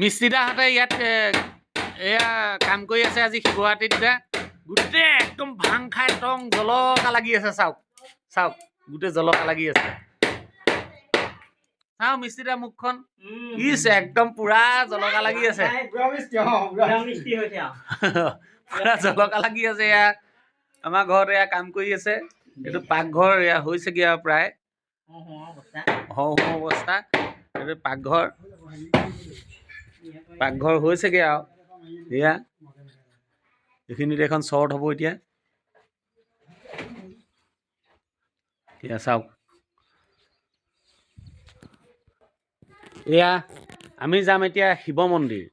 মিস্ত্ৰীদাহঁতে ইয়াত এয়া কাম কৰি আছে আজি শিৱৰাত্ৰিত যে গোটেই একদম ভাং খাই টং জলকা লাগি আছে চাওক চাওক গোটেই জলকা লাগি আছে। চাওঁ মিস্ত্ৰীদা মুখখন ইছ একদম পুৰা জলকা লাগি আছে। পুৰা জলকা লাগি আছে এয়া। আমাৰ ঘৰত এয়া কাম কৰি আছে। এইটো পাকঘৰ এয়া হৈছেগে আৰু প্ৰায়। হওঁ হওঁ অৱস্থা। এইটো পাকঘৰ। পাকঘৰ হৈছেগে আৰু। এয়া। এইখিনিত এখন চৰ্ট হ'ব এতিয়া। এয়া চাওক। এয়া আমি যাম এতিয়া শিৱ মন্দিৰ।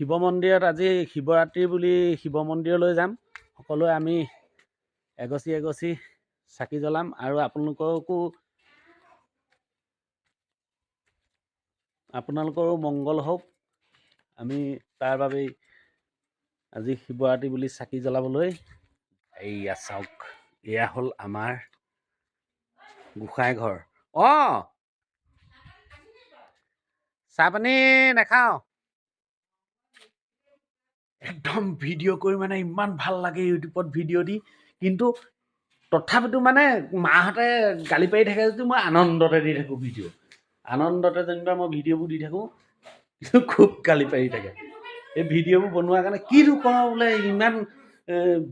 শিৱ মন্দিৰত আজি শিৱৰাত্ৰি বুলি শিৱ মন্দিৰলৈ যাম। সকলোৱে আমি এগছি এগছি চাকি জ্বলাম আৰু আপোনালোককো আপোনালোকৰো মংগল হওক। আমি তাৰ বাবেই আজি শিৱৰাত্ৰি বুলি চাকি জ্বলাবলৈ এইয়া চাওক এয়া হ'ল আমাৰ গোসাঁই ঘৰ। অঁ! চাহপানী নাখাওঁ। একদম ভিডিঅ' কৰি মানে ইমান ভাল লাগে ইউটিউবত ভিডিঅ' দি। কিন্তু তথাপিতো মানে মাহঁতে গালি পাৰি থাকে যদি মই আনন্দতে দি থাকোঁ ভিডিঅ' আনন্দতে যেনিবা মই ভিডিঅ'বোৰ দি থাকোঁ খুব গালি পাৰি থাকে। এই ভিডিঅ'বোৰ বনোৱাৰ কাৰণে কিনো কৰোঁ বোলে, ইমান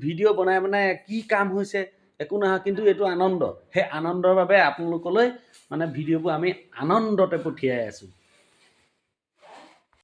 ভিডিঅ' বনাই মানে কি কাম হৈছে, একো নহয়, কিন্তু এইটো আনন্দ। সেই আনন্দৰ বাবে আপোনালোকলৈ মানে ভিডিঅ'বোৰ আমি আনন্দতে পঠিয়াই আছোঁ।